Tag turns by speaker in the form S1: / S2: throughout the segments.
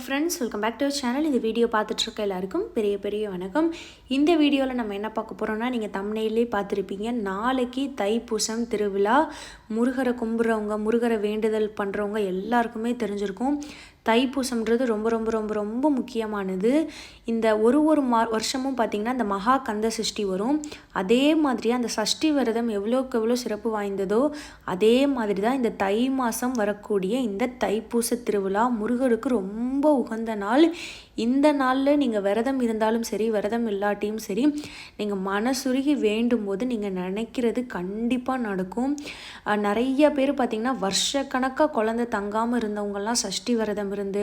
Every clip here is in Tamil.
S1: Friends welcome back to channel இந்த வீடியோ பார்த்துட்ருக்க எல்லாருக்கும் பெரிய பெரிய வணக்கம். இந்த வீடியோவில் நம்ம என்ன பார்க்க போகிறோம்னா நீங்கள் தமிழ்லேயே பார்த்துருப்பீங்க. நாளைக்கு தைப்பூசம் திருவிழா முருகரை கும்பிட்றவங்க முருகரை வேண்டுதல் பண்ணுறவங்க எல்லாருக்குமே தெரிஞ்சிருக்கும். தைப்பூசம்ன்றது ரொம்ப ரொம்ப ரொம்ப ரொம்ப முக்கியமானது. இந்த ஒரு ஒரு மா வருஷமும் பார்த்திங்கன்னா இந்த மகா கந்த சஷ்டி வரும். அதே மாதிரி அந்த சஷ்டி விரதம் எவ்வளோக்கு எவ்வளோ சிறப்பு வாய்ந்ததோ அதே மாதிரி தான் இந்த தை மாதம் வரக்கூடிய இந்த தைப்பூச திருவிழா முருகருக்கு ரொம்ப உகந்த நாள். இந்த நாளில் நீங்கள் விரதம் இருந்தாலும் சரி விரதம் இல்லாட்டியும் சரி நீங்கள் மனசுருகி வேண்டும் போது நீங்கள் நினைக்கிறது கண்டிப்பாக நடக்கும். நிறைய பேர் பார்த்திங்கன்னா வருஷக்கணக்காக குழந்தை தங்காமல் இருந்தவங்கெல்லாம் சஷ்டி விரதம் இருந்து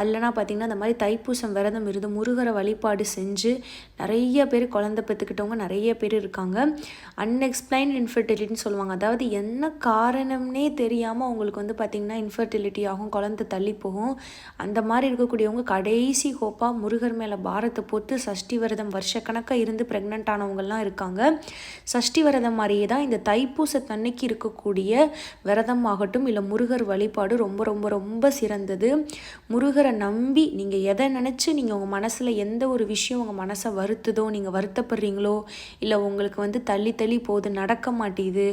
S1: அல்லனா பார்த்திங்கன்னா இந்த மாதிரி தைப்பூசம் விரதம் இருந்து முருகரை வழிபாடு செஞ்சு நிறைய பேர் குழந்தை பெற்றுக்கிட்டவங்க நிறைய பேர் இருக்காங்க. அன்எக்ஸ்பிளைன் இன்ஃபர்டிலிட்டின்னு சொல்லுவாங்க. அதாவது என்ன காரணம்னே தெரியாமல் அவங்களுக்கு வந்து பார்த்திங்கன்னா இன்ஃபர்டிலிட்டி ஆகும் குழந்தை தள்ளி போகும். அந்த மாதிரி இருக்கக்கூடியவங்க கடைசி ஹோப்பாக முருகர் மேலே பாரத்தை போட்டு சஷ்டி விரதம் வருஷக்கணக்காக இருந்து ப்ரெக்னென்ட் ஆனவங்கள்லாம் இருக்காங்க. சஷ்டி விரதம் மாதிரியே தான் இந்த தைப்பூசத்தன்னைக்கு இருக்கக்கூடிய விரதம் ஆகட்டும் இல்லை முருகர் வழிபாடு ரொம்ப ரொம்ப ரொம்ப சிறந்தது. முருகரை நம்பி நீங்கள் எதை நினச்சி நீங்கள் உங்கள் மனசில் எந்த ஒரு விஷயம் உங்கள் மனசை வருத்துதோ நீங்கள் வருத்தப்படுறீங்களோ இல்லை உங்களுக்கு வந்து தள்ளி தள்ளி போகுது நடக்க மாட்டேங்குது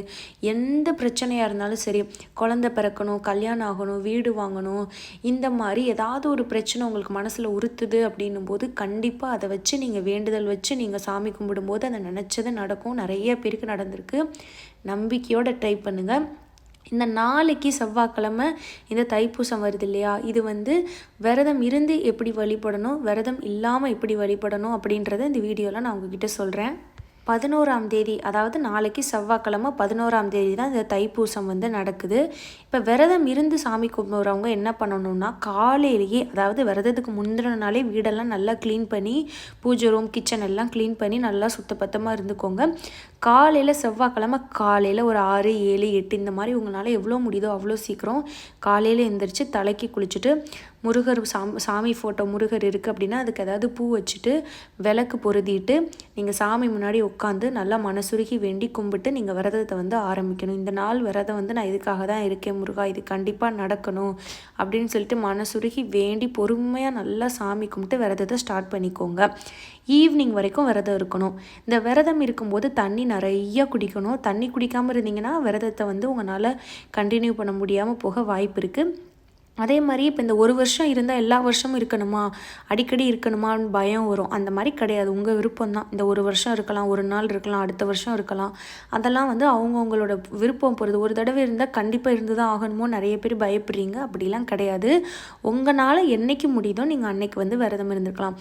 S1: எந்த பிரச்சனையாக இருந்தாலும் சரி குழந்த பிறக்கணும் கல்யாணம் ஆகணும் வீடு வாங்கணும் இந்த மாதிரி ஏதாவது ஒரு பிரச்சனை உங்களுக்கு மனசில் உறுத்துது அப்படின்னும் போது கண்டிப்பாக அதை வச்சு நீங்கள் வேண்டுதல் வச்சு நீங்கள் சாமி கும்பிடும்போது அதை நினச்சது நடக்கும். நிறைய பேருக்கு நடந்திருக்கு. நம்பிக்கையோடு ட்ரை பண்ணுங்கள் இந்த நாளைக்கு செவ்வாய்க்கிழமை இந்த தைப்பூசம் வருது இல்லையா? இது வந்து விரதம் இருந்து எப்படி வழிபடணும் விரதம் இல்லாமல் எப்படி வழிபடணும் அப்படின்றத இந்த வீடியோவில் நான் உங்ககிட்ட சொல்கிறேன் பதினோராம் தேதி அதாவது நாளைக்கு செவ்வாய்க்கிழமை பதினோராம் தேதி தான் இந்த தைப்பூசம் வந்து நடக்குது. இப்போ விரதம் இருந்து சாமி கும்பிட்றவங்க என்ன பண்ணணும்னா காலையிலேயே அதாவது விரதத்துக்கு முந்தின நாளே வீடெல்லாம் நல்லா க்ளீன் பண்ணி பூஜை ரூம் கிச்சன் எல்லாம் க்ளீன் பண்ணி நல்லா சுத்தப்பத்தமாக இருந்துக்கோங்க. காலையில் செவ்வாய்க்கிழமை காலையில் ஒரு ஆறு ஏழு எட்டு இந்த மாதிரி உங்களால் எவ்வளோ முடியுதோ அவ்வளோ சீக்கிரம் காலையில் எந்திரிச்சு தலைக்கு குளிச்சுட்டு முருகர் சாம் சாமி ஃபோட்டோ முருகர் இருக்குது அப்படின்னா அதுக்கு ஏதாவது பூ வச்சுட்டு விளக்கு பொருதிட்டு நீங்கள் சாமி முன்னாடி உட்காந்து நல்லா மனசுருகி வேண்டி கும்பிட்டு நீங்கள் விரதத்தை வந்து ஆரம்பிக்கணும். இந்த நாள் விரதம் வந்து நான் இதுக்காக தான் இருக்கேன் முருகா இது கண்டிப்பாக நடக்கணும் அப்படின்னு சொல்லிட்டு மனசுருகி வேண்டி பொறுமையாக நல்லா சாமி கும்பிட்டு விரதத்தை ஸ்டார்ட் பண்ணிக்கோங்க. ஈவினிங் வரைக்கும் விரதம் இருக்கணும். இந்த விரதம் இருக்கும்போது தண்ணி நிறைய குடிக்கணும். தண்ணி குடிக்காமல் இருந்தீங்கன்னா விரதத்தை வந்து உங்களால் கண்டினியூ பண்ண முடியாமல் போக வாய்ப்பு இருக்குது அதே மாதிரி இப்போ இந்த ஒரு வருஷம் இருந்தால் எல்லா வருஷமும் இருக்கணுமா? அடிக்கடி இருக்கணுமான்னு பயம் வரும். அந்த மாதிரி கிடையாது. உங்கள் விருப்பம் தான் இந்த ஒரு வருஷம் இருக்கலாம் ஒரு நாள் இருக்கலாம் அடுத்த வருஷம் இருக்கலாம். அதெல்லாம் வந்து அவங்கவுங்களோட விருப்பம் போகிறது ஒரு தடவை இருந்தால் கண்டிப்பாக இருந்து தான் ஆகணுமோ? நிறைய பேர் பயப்படுறீங்க. அப்படிலாம் கிடையாது. உங்களால் என்றைக்கு முடியுதோ நீங்கள் அன்னைக்கு வந்து விரதம் இருந்துக்கலாம்.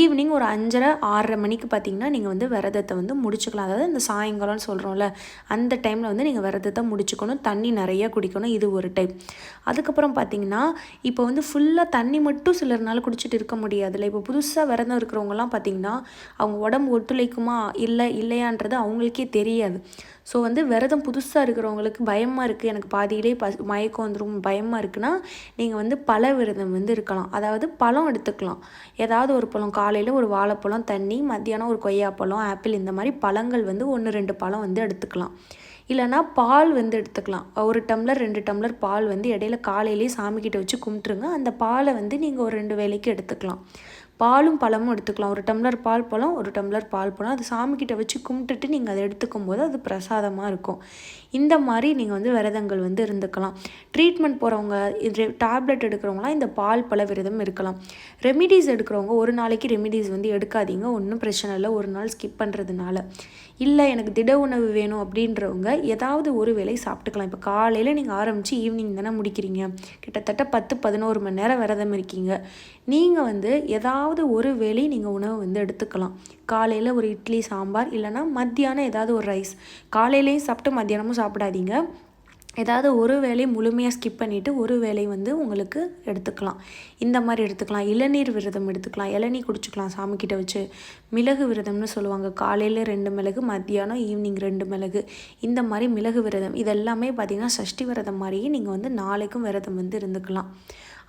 S1: ஈவினிங் ஒரு அஞ்சரை ஆறரை மணிக்கு பார்த்தீங்கன்னா நீங்கள் வந்து விரதத்தை வந்து முடிச்சுக்கலாம். அதாவது இந்த சாயங்காலம்னு சொல்கிறோம்ல அந்த டைமில் வந்து நீங்கள் விரதத்தை முடிச்சுக்கணும். தண்ணி நிறைய குடிக்கணும். இது ஒரு டைம். அதுக்கப்புறம் பார்த்தீங்கன்னா இப்போ வந்து ஃபுல்லாக தண்ணி மட்டும் சிலர்னால குடிச்சிட்டு இருக்க முடியாதுல்ல. இப்போ புதுசாக விரதம் இருக்கிறவங்கலாம் பார்த்தீங்கன்னா அவங்க உடம்பு ஒத்துழைக்குமா இல்லை இல்லையான்றது அவங்களுக்கே தெரியாது. ஸோ வந்து விரதம் புதுசாக இருக்கிறவங்களுக்கு பயமாக இருக்குது எனக்கு பாதியிலே ப மயக்கம் வந்துடும் பயமாக இருக்குன்னா நீங்கள் வந்து பல விரதம் வந்து இருக்கலாம். அதாவது பழம் எடுத்துக்கலாம். ஏதாவது ஒரு பழம் காலையில் ஒரு வாழைப்பழம் தண்ணி மத்தியானம் ஒரு கொய்யாப்பழம் ஆப்பிள் இந்த மாதிரி பழங்கள் வந்து ஒன்று ரெண்டு பழம் வந்து எடுத்துக்கலாம். இல்லைனா பால் வந்து எடுத்துக்கலாம். ஒரு டம்ளர் ரெண்டு டம்ளர் பால் வந்து இடையில காலையிலேயே சாமிக்கிட்ட வச்சு கும்பிட்டுருங்க. அந்த பாலை வந்து நீங்கள் ஒரு ரெண்டு வேலைக்கு எடுத்துக்கலாம். பாலும் பழமும் எடுத்துக்கலாம். ஒரு டம்ளர் பால் பழம் ஒரு டம்ளர் பால் பழம். அது சாமிக்கிட்ட வச்சு கும்பிட்டுட்டு நீங்கள் அதை எடுத்துக்கும் போது அது பிரசாதமாக இருக்கும். இந்த மாதிரி நீங்கள் வந்து விரதங்கள் வந்து இருந்துக்கலாம். ட்ரீட்மெண்ட் போகிறவங்க இது டேப்லெட் எடுக்கிறவங்களாம் இந்த பால் பழ விரதம் இருக்கலாம். ரெமிடிஸ் எடுக்கிறவங்க ஒரு நாளைக்கு ரெமிடிஸ் வந்து எடுக்காதீங்க. ஒன்றும் பிரச்சனை இல்லை. ஒரு நாள் ஸ்கிப் பண்ணுறதுனால இல்லை எனக்கு திட உணவு வேணும் அப்படின்றவங்க ஏதாவது ஒரு வேளை சாப்பிட்டுக்கலாம். இப்போ காலையில் நீங்கள் ஆரம்பித்து ஈவினிங் தானே முடிக்கிறீங்க. கிட்டத்தட்ட பத்து பதினோரு மணி நேரம் விரதம் இருக்கீங்க. நீங்கள் வந்து ஏதாவது ஒரு வேளை நீங்கள் உணவு வந்து எடுத்துக்கலாம். காலையில் ஒரு இட்லி சாம்பார் இல்லைனா மத்தியானம் ஏதாவது ஒரு ரைஸ் காலையிலையும் சாப்பிட்டு மத்தியானமும் சாப்பிடாதீங்க. ஏதாவது ஒரு வேலையை முழுமையாக ஸ்கிப் பண்ணிவிட்டு ஒரு வேலையை வந்து உங்களுக்கு எடுத்துக்கலாம். இந்த மாதிரி எடுத்துக்கலாம். இளநீர் விரதம் எடுத்துக்கலாம். இளநீர் குடிச்சுக்கலாம். சாமிக்கிட்ட வச்சு மிளகு விரதம்னு சொல்லுவாங்க. காலையில் ரெண்டு மிளகு மத்தியானம் ஈவினிங் ரெண்டு மிளகு. இந்த மாதிரி மிளகு விரதம். இதெல்லாமே பார்த்திங்கன்னா சஷ்டி விரதம் மாதிரியே நீங்கள் வந்து நாளைக்கும் விரதம் வந்து இருந்துக்கலாம்.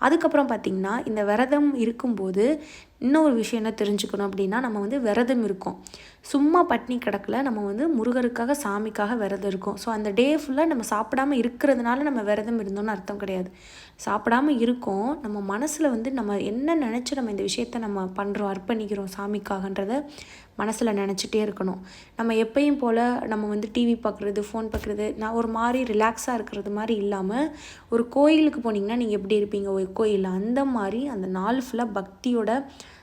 S1: அதுக்கப்புறம் பார்த்திங்கன்னா இந்த விரதம் இருக்கும்போது இன்னொரு விஷயம் என்ன தெரிஞ்சுக்கணும் அப்படின்னா நம்ம வந்து விரதம் இருக்கோம். சும்மா பட்னி கிடக்கில் நம்ம வந்து முருகருக்காக சாமிக்காக விரதம் இருக்கோம். ஸோ அந்த டே ஃபுல்லாக நம்ம சாப்பிடாம இருக்கிறதுனால நம்ம விரதம் இருந்தோம்னு அர்த்தம் கிடையாது. சாப்பிடாம இருக்கோம் நம்ம மனசில் வந்து நம்ம என்ன நினச்சி நம்ம இந்த விஷயத்த நம்ம பண்ணுறோம் அர்ப்பணிக்கிறோம் சாமிக்காகன்றத மனசில் நினச்சிட்டே இருக்கணும். நம்ம எப்பயும் போல் நம்ம வந்து டிவி பார்க்குறது ஃபோன் பார்க்குறது நான் ஒரு மாதிரி ரிலாக்ஸாக இருக்கிறது மாதிரி இல்லாமல் ஒரு கோயிலுக்கு போனீங்கன்னா நீங்கள் எப்படி இருப்பீங்க? ஒரு கோயில் அந்த மாதிரி அந்த நாள் ஃபுல்லாக பக்தியோட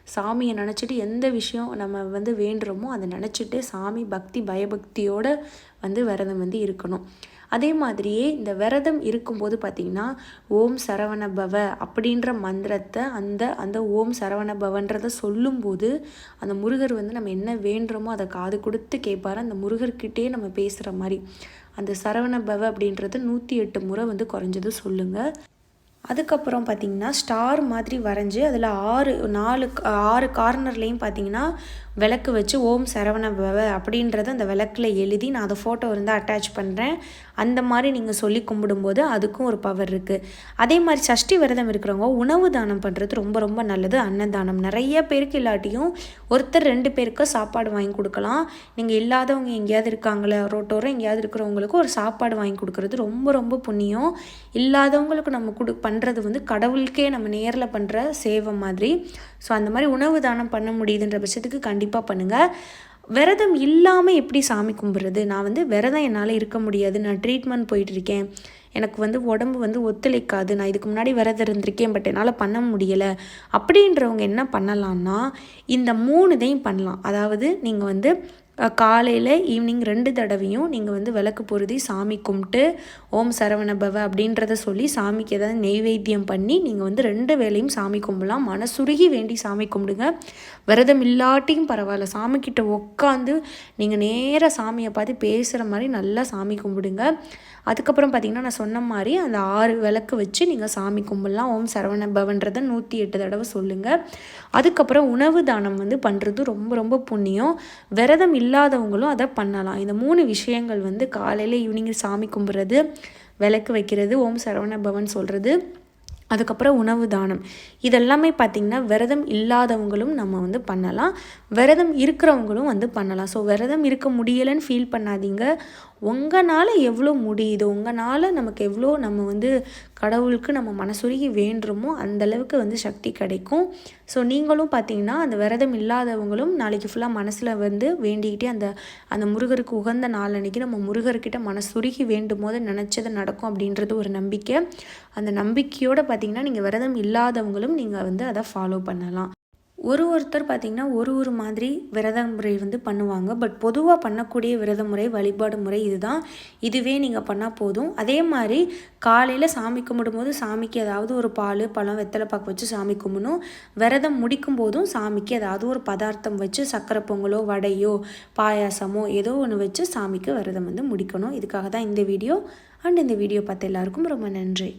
S1: சாமியை நினச்சிட்டு எந்த விஷயம் நம்ம வந்து வேண்டுறோமோ அதை நினச்சிட்டு சாமி பக்தி பயபக்தியோடு வந்து விரதம் வந்து இருக்கணும். அதே மாதிரியே இந்த விரதம் இருக்கும்போது பார்த்திங்கன்னா ஓம் சரவண பவ அப்படின்ற மந்திரத்தை அந்த அந்த ஓம் சரவண பவன்றதை சொல்லும்போது அந்த முருகர் வந்து நம்ம என்ன வேண்டுறோமோ அதை காது கொடுத்து கேட்பாரு. அந்த முருகர்கிட்டே நம்ம பேசுகிற மாதிரி. அந்த சரவண பவ அப்படின்றது நூற்றி எட்டு முறை வந்து குறைஞ்சது சொல்லுங்கள் அதுக்கப்புறம் பார்த்திங்கன்னா ஸ்டார் மாதிரி வரைஞ்சி அதில் ஆறு நாலு ஆறு கார்னர்லேயும் பார்த்திங்கன்னா விளக்கு வச்சு ஓம் சரவண பவ அப்படின்றத அந்த விளக்கில் எழுதி நான் அதை ஃபோட்டோ வந்து அட்டாச் பண்ணுறேன் அந்த மாதிரி நீங்கள் சொல்லி கும்பிடும்போது அதுக்கும் ஒரு பவர் இருக்குது அதே மாதிரி சஷ்டி விரதம் இருக்கிறவங்க உணவு தானம் பண்ணுறது ரொம்ப ரொம்ப நல்லது. அன்னதானம் நிறைய பேருக்கு இல்லாட்டியும் ஒருத்தர் ரெண்டு பேருக்கு சாப்பாடு வாங்கி கொடுக்கலாம். நீங்கள் இல்லாதவங்க எங்கேயாவது இருக்காங்களே ரோட்டோரம் எங்கேயாவது இருக்கிறவங்களுக்கு ஒரு சாப்பாடு வாங்கி கொடுக்குறது ரொம்ப ரொம்ப புண்ணியம். இல்லாதவங்களுக்கு நம்ம கொடு பண்ணுறது வந்து கடவுளுக்கே நம்ம நேரில் பண்ணுற சேவை மாதிரி. ஸோ அந்த மாதிரி உணவு தானம் பண்ண முடியுதுன்ற பட்சத்துக்கு கண்டிப்பாக பண்ணுங்கள் விரதம் இல்லாமல் எப்படி சாமி கும்பிட்றது? நான் வந்து விரதம் என்னால் இருக்க முடியாது. நான் ட்ரீட்மெண்ட் போயிட்டுருக்கேன் எனக்கு வந்து உடம்பு வந்து ஒத்துழைக்காது. நான் இதுக்கு முன்னாடி விரதம் இருந்திருக்கேன் பட் என்னால் பண்ண முடியலை. அப்படின்றவங்க என்ன பண்ணலான்னா இந்த மூணுதையும் பண்ணலாம். அதாவது நீங்கள் வந்து காலையில் ஈவினிங் ரெண்டு தடவையும் நீங்கள் வந்து விளக்கு பொருதி சாமி கும்பிட்டு ஓம் சரவண பவ அப்படின்றத சொல்லி சாமிக்கு ஏதாவது நெய்வேத்தியம் பண்ணி நீங்கள் வந்து ரெண்டு வேலையும் சாமி கும்பிடலாம் மனசுருகி வேண்டி சாமி கும்பிடுங்க. விரதம் இல்லாட்டியும் பரவாயில்ல. சாமிக்கிட்ட உட்காந்து நீங்கள் நேராக சாமியை பார்த்து பேசுகிற மாதிரி நல்லா சாமி கும்பிடுங்க. அதுக்கப்புறம் பார்த்திங்கன்னா நான் சொன்ன மாதிரி அந்த ஆறு விளக்கு வச்சு நீங்கள் சாமி கும்பிடலாம் ஓம் சரவண பவன்றதை நூற்றி எட்டு தடவை சொல்லுங்கள் அதுக்கப்புறம் உணவு தானம் வந்து பண்ணுறது ரொம்ப ரொம்ப புண்ணியம். விரதம் இல்லாதவங்களும் அதை பண்ணலாம். இந்த மூணு விஷயங்கள் வந்து காலையில் ஈவினிங் சாமி கும்பிட்றது விளக்கு வைக்கிறது ஓம் சரவண பவன் சொல்கிறது அதுக்கப்புறம் உணவு தானம். இதெல்லாமே பார்த்திங்கன்னா விரதம் இல்லாதவங்களும் நம்ம வந்து பண்ணலாம். விரதம் இருக்கிறவங்களும் வந்து பண்ணலாம். ஸோ விரதம் இருக்க முடியலைன்னு ஃபீல் பண்ணாதீங்க. உங்களால் எவ்வளோ முடியுதோ? உங்களால் நமக்கு எவ்வளோ நம்ம வந்து கடவுளுக்கு நம்ம மனசுருகி வேண்டுமோ அந்தளவுக்கு வந்து சக்தி கிடைக்கும். ஸோ நீங்களும் பார்த்தீங்கன்னா அந்த விரதம் இல்லாதவங்களும் நாளைக்கு ஃபுல்லாக மனசில் வந்து வேண்டிக்கிட்டே அந்த அந்த முருகருக்கு உகந்த நாள் அன்றைக்கி நம்ம முருகர்கிட்ட மனசுருகி வேண்டும் போது நினச்சது நடக்கும் அப்படின்றது ஒரு நம்பிக்கை. அந்த நம்பிக்கையோடு பார்த்தீங்கன்னா நீங்கள் விரதம் இல்லாதவங்களும் நீங்கள் வந்து அதை ஃபாலோ பண்ணலாம். ஒரு ஒருத்தர் பார்த்திங்கன்னா ஒரு ஒரு மாதிரி விரத முறை வந்து பண்ணுவாங்க. பட் பொதுவாக பண்ணக்கூடிய விரத முறை வழிபாடு முறை இதுதான். இதுவே நீங்கள் பண்ணால் போதும். அதே மாதிரி காலையில் சாமி கும்பிடும்போது சாமிக்கு ஏதாவது ஒரு பால் பழம் வெத்தலை பாக்கு வச்சு சாமி கும்பிடணும். விரதம் முடிக்கும் போதும் சாமிக்கு ஏதாவது ஒரு பதார்த்தம் வச்சு சக்கரை பொங்கலோ வடையோ பாயாசமோ ஏதோ ஒன்று வச்சு சாமிக்கு விரதம் வந்து முடிக்கணும். இதுக்காக தான் இந்த வீடியோ. அண்ட் இந்த வீடியோ பார்த்த எல்லாருக்கும் ரொம்ப நன்றி.